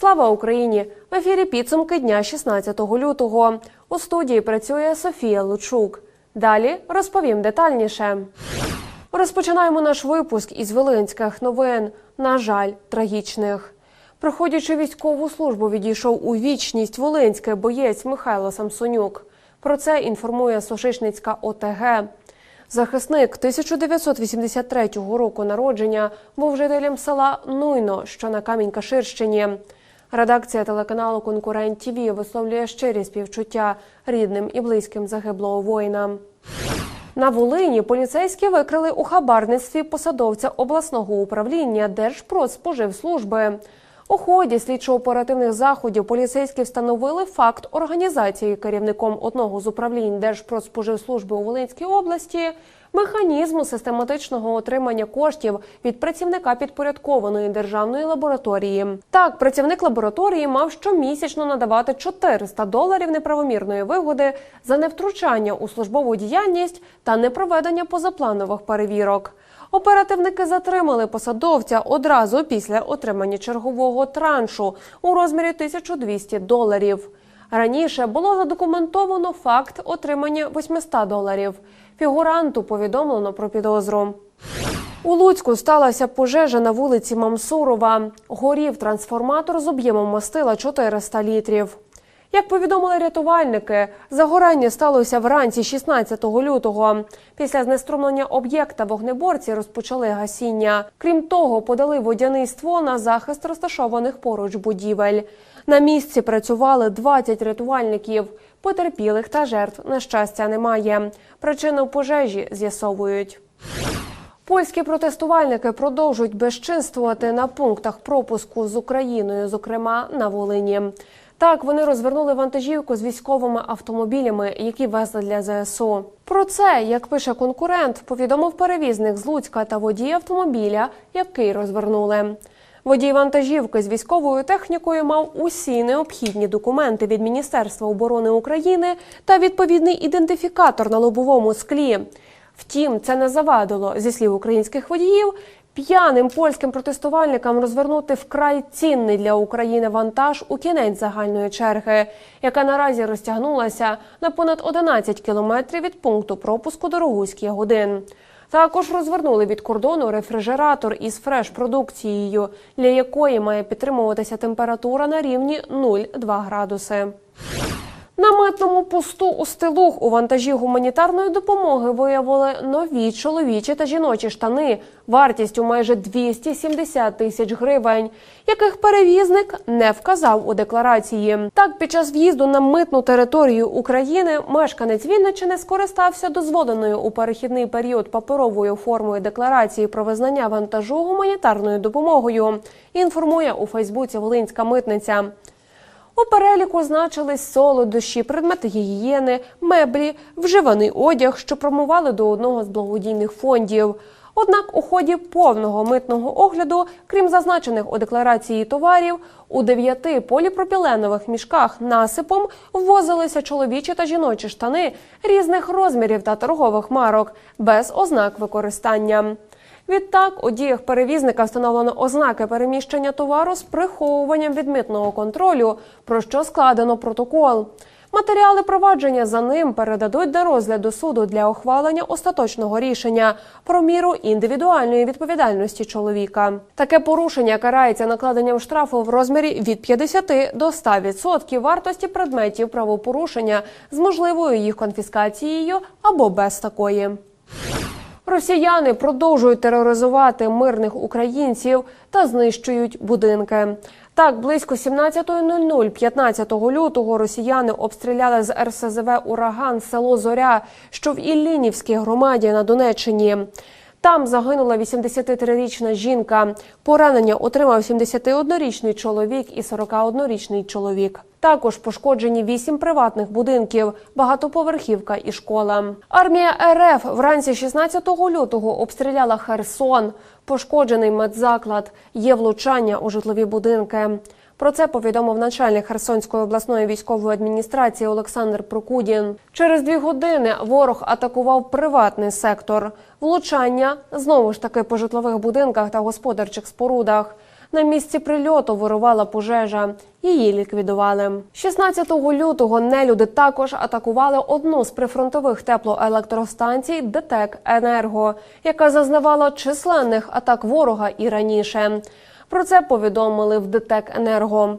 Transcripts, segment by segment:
Слава Україні! В ефірі підсумки дня 16 лютого. У студії працює Софія Лучук. Далі розповім детальніше. Розпочинаємо наш випуск із Волинських новин. На жаль, трагічних. Проходячи військову службу, відійшов у вічність волинський боєць Михайло Самсонюк. Про це інформує Сошишницька ОТГ. Захисник 1983 року народження був жителем села Нуйно, що на Камінь-Каширщині. Редакція телеканалу Конкурент ТІВІ висловлює щирі співчуття рідним і близьким загиблого воїна. На Волині поліцейські викрили у хабарництві посадовця обласного управління Держпродспоживслужби. У ході слідчо-оперативних заходів поліцейські встановили факт організації керівником одного з управлінь Держпродспоживслужби у Волинській області механізму систематичного отримання коштів від працівника підпорядкованої державної лабораторії. Так, працівник лабораторії мав щомісячно надавати 400 доларів неправомірної вигоди за невтручання у службову діяльність та непроведення позапланових перевірок. Оперативники затримали посадовця одразу після отримання чергового траншу у розмірі 1200 доларів. Раніше було задокументовано факт отримання 800 доларів. Фігуранту повідомлено про підозру. У Луцьку сталася пожежа на вулиці Мамсурова. Горів трансформатор з об'ємом мастила 400 літрів. Як повідомили рятувальники, загорання сталося вранці 16 лютого. Після знеструмлення об'єкта вогнеборці розпочали гасіння. Крім того, подали водяний ствол на захист розташованих поруч будівель. На місці працювали 20 рятувальників. Потерпілих та жертв на щастя немає. Причину пожежі з'ясовують. Польські протестувальники продовжують безчинствувати на пунктах пропуску з Україною, зокрема на Волині. Так, вони розвернули вантажівку з військовими автомобілями, які везли для ЗСУ. Про це, як пише конкурент, повідомив перевізник з Луцька та водій автомобіля, який розвернули. Водій вантажівки з військовою технікою мав усі необхідні документи від Міністерства оборони України та відповідний ідентифікатор на лобовому склі. Втім, це не завадило, зі слів українських водіїв, п'яним польським протестувальникам розвернути вкрай цінний для України вантаж у кінець загальної черги, яка наразі розтягнулася на понад 11 кілометрів від пункту пропуску Дорогуський годин. Також розвернули від кордону рефрижератор із фреш-продукцією, для якої має підтримуватися температура на рівні 0,2 градуси. На митному посту у стилух у вантажі гуманітарної допомоги виявили нові чоловічі та жіночі штани вартістю майже 270 тисяч гривень, яких перевізник не вказав у декларації. Так, під час в'їзду на митну територію України мешканець Вінниччини скористався дозволеною у перехідний період паперовою формою декларації про визнання вантажу гуманітарною допомогою. Інформує у Фейсбуці Волинська митниця. У переліку значились солодощі, предмети гігієни, меблі, вживаний одяг, що промували до одного з благодійних фондів. Однак у ході повного митного огляду, крім зазначених у декларації товарів, у дев'яти поліпропіленових мішках насипом ввозилися чоловічі та жіночі штани різних розмірів та торгових марок без ознак використання. Відтак, у діях перевізника встановлено ознаки переміщення товару з приховуванням від митного контролю, про що складено протокол. Матеріали провадження за ним передадуть до розгляду суду для ухвалення остаточного рішення про міру індивідуальної відповідальності чоловіка. Таке порушення карається накладенням штрафу в розмірі від 50 до 100% вартості предметів правопорушення з можливою їх конфіскацією або без такої. Росіяни продовжують тероризувати мирних українців та знищують будинки. Так, близько 17.00 15 лютого росіяни обстріляли з РСЗВ Ураган село Зоря, що в Іллінівській громаді на Донеччині. Там загинула 83-річна жінка. Поранення отримав 71-річний чоловік і 41-річний чоловік. Також пошкоджені вісім приватних будинків, багатоповерхівка і школа. Армія РФ вранці 16 лютого обстріляла Херсон. Пошкоджений медзаклад. Є влучання у житлові будинки. Про це повідомив начальник Херсонської обласної військової адміністрації Олександр Прокудін. Через дві години ворог атакував приватний сектор. Влучання знову ж таки по житлових будинках та господарчих спорудах. На місці прильоту вирувала пожежа. Її ліквідували. 16 лютого нелюди також атакували одну з прифронтових теплоелектростанцій ДТЕК Енерго, яка зазнавала численних атак ворога і раніше. Про це повідомили в ДТЕК Енерго.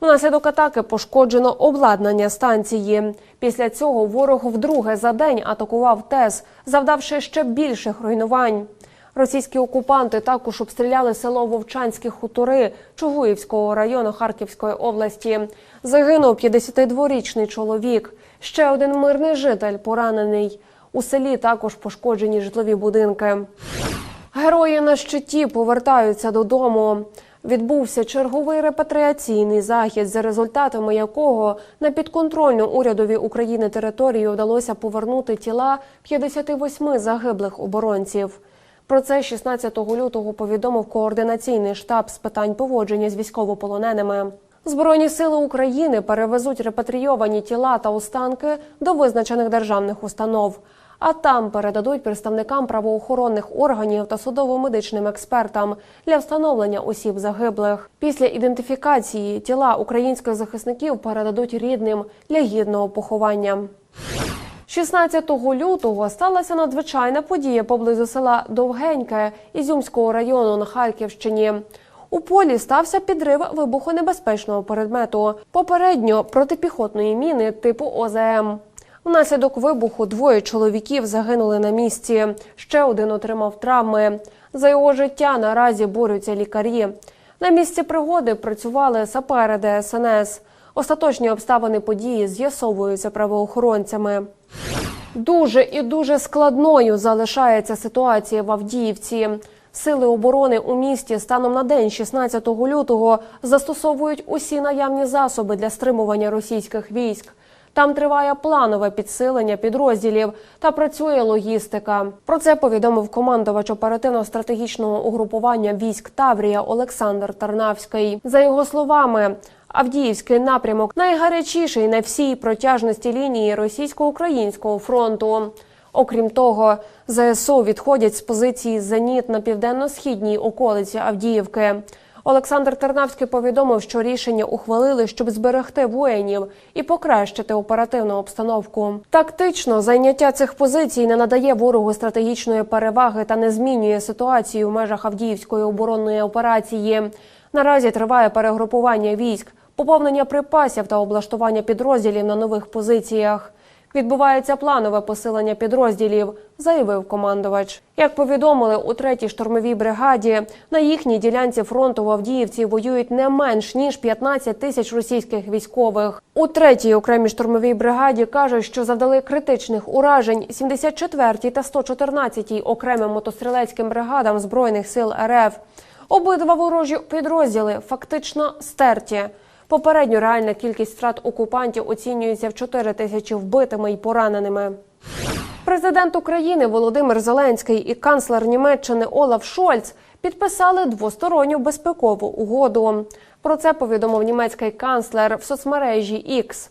Внаслідок атаки пошкоджено обладнання станції. Після цього ворог вдруге за день атакував ТЕС, завдавши ще більших руйнувань. Російські окупанти також обстріляли село Вовчанські хутори Чугуївського району Харківської області. Загинув 52-річний чоловік. Ще один мирний житель поранений. У селі також пошкоджені житлові будинки. Герої на щиті повертаються додому. Відбувся черговий репатріаційний захід, за результатами якого на підконтрольну урядові України територію вдалося повернути тіла 58 загиблих оборонців. Про це 16 лютого повідомив координаційний штаб з питань поводження з військовополоненими. Збройні сили України перевезуть репатрійовані тіла та останки до визначених державних установ, а там передадуть представникам правоохоронних органів та судово-медичним експертам для встановлення осіб загиблих. Після ідентифікації тіла українських захисників передадуть рідним для гідного поховання. 16 лютого сталася надзвичайна подія поблизу села Довгеньке Ізюмського району на Харківщині. У полі стався підрив вибухонебезпечного предмету, попередньо протипіхотної міни типу ОЗМ. Внаслідок вибуху двоє чоловіків загинули на місці. Ще один отримав травми. За його життя наразі борються лікарі. На місці пригоди працювали сапери ДСНС. Остаточні обставини події з'ясовуються правоохоронцями. Дуже і дуже складною залишається ситуація в Авдіївці. Сили оборони у місті станом на день 16 лютого застосовують усі наявні засоби для стримування російських військ. Там триває планове підсилення підрозділів та працює логістика. Про це повідомив командувач оперативно-стратегічного угрупування військ Таврія Олександр Тарнавський. За його словами, Авдіївський напрямок найгарячіший на всій протяжності лінії російсько-українського фронту. Окрім того, ЗСУ відходять з позиції «Зеніт» на південно-східній околиці Авдіївки. Олександр Тернавський повідомив, що рішення ухвалили, щоб зберегти воїнів і покращити оперативну обстановку. Тактично зайняття цих позицій не надає ворогу стратегічної переваги та не змінює ситуацію в межах Авдіївської оборонної операції. Наразі триває перегрупування військ, поповнення припасів та облаштування підрозділів на нових позиціях. Відбувається планове посилення підрозділів, заявив командувач. Як повідомили у третій штурмовій бригаді, на їхній ділянці фронту в Авдіївці воюють не менш ніж 15 тисяч російських військових. У третій окремій штурмовій бригаді кажуть, що завдали критичних уражень 74-й та 114-й окремим мотострілецьким бригадам збройних сил РФ. Обидва ворожі підрозділи фактично стерті. Попередньо реальна кількість втрат окупантів оцінюється в 4 тисячі вбитими й пораненими. Президент України Володимир Зеленський і канцлер Німеччини Олаф Шольц підписали двосторонню безпекову угоду. Про це повідомив німецький канцлер в соцмережі X.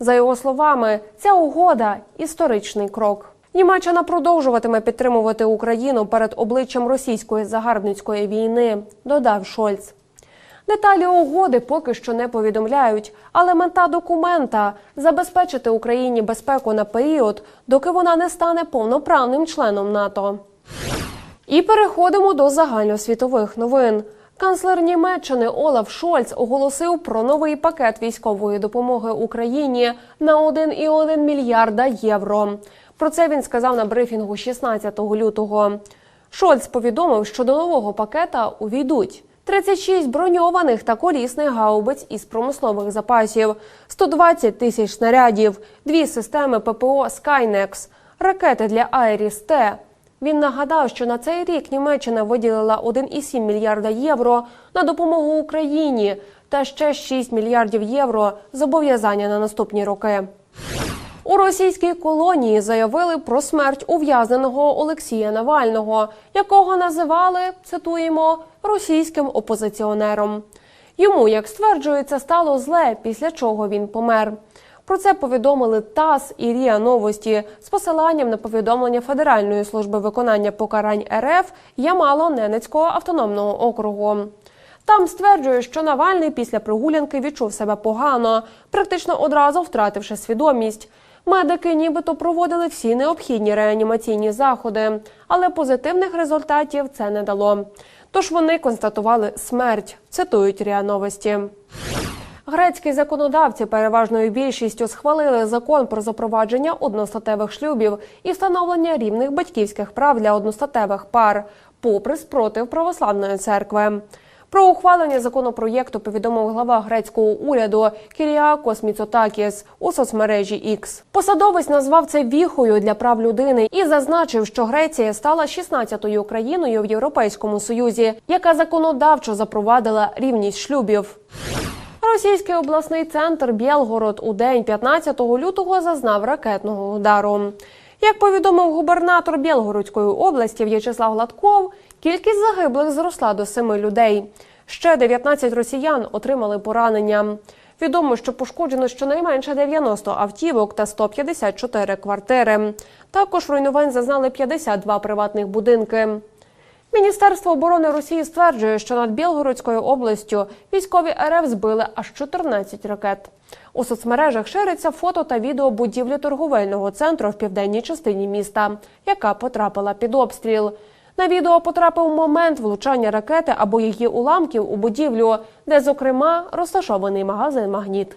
За його словами, ця угода історичний крок. Німеччина продовжуватиме підтримувати Україну перед обличчям російської загарбницької війни, додав Шольц. Деталі угоди поки що не повідомляють, але мета документа забезпечити Україні безпеку на період, доки вона не стане повноправним членом НАТО. І переходимо до загальносвітових новин. Канцлер Німеччини Олаф Шольц оголосив про новий пакет військової допомоги Україні на 1,1 мільярда євро. Про це він сказав на брифінгу 16 лютого. Шольц повідомив, що до нового пакета увійдуть 36 броньованих та колісних гаубиць із промислових запасів, 120 тисяч снарядів, дві системи ППО Skynex, ракети для Айріс-Т. Він нагадав, що на цей рік Німеччина виділила 1,7 мільярда євро на допомогу Україні та ще 6 мільярдів євро зобов'язання на наступні роки. У російській колонії заявили про смерть ув'язненого Олексія Навального, якого називали цитуємо російським опозиціонером. Йому, як стверджується, стало зле, після чого він помер. Про це повідомили ТАСС і РІА Новості з посиланням на повідомлення Федеральної служби виконання покарань РФ Ямало-Ненецького автономного округу. Там стверджує, що Навальний після прогулянки відчув себе погано, практично одразу втративши свідомість. Медики нібито проводили всі необхідні реанімаційні заходи, але позитивних результатів це не дало. Тож вони констатували смерть, цитують РІА Новості. Грецькі законодавці переважною більшістю схвалили закон про запровадження одностатевих шлюбів і встановлення рівних батьківських прав для одностатевих пар, попри спротив православної церкви. Про ухвалення законопроєкту повідомив глава грецького уряду Кіріакос Міцотакіс у соцмережі X. Посадовець назвав це віхою для прав людини і зазначив, що Греція стала 16-ю країною в Європейському Союзі, яка законодавчо запровадила рівність шлюбів. Російський обласний центр Білгород у день 15 лютого зазнав ракетного удару. Як повідомив губернатор Білгородської області В'ячеслав Гладков, кількість загиблих зросла до семи людей. Ще 19 росіян отримали поранення. Відомо, що пошкоджено щонайменше 90 автівок та 154 квартири. Також руйнувань зазнали 52 приватних будинки. Міністерство оборони Росії стверджує, що над Білгородською областю військові РФ збили аж 14 ракет. У соцмережах шириться фото та відео будівлі торговельного центру в південній частині міста, яка потрапила під обстріл. На відео потрапив момент влучання ракети або її уламків у будівлю, де, зокрема, розташований магазин Магніт.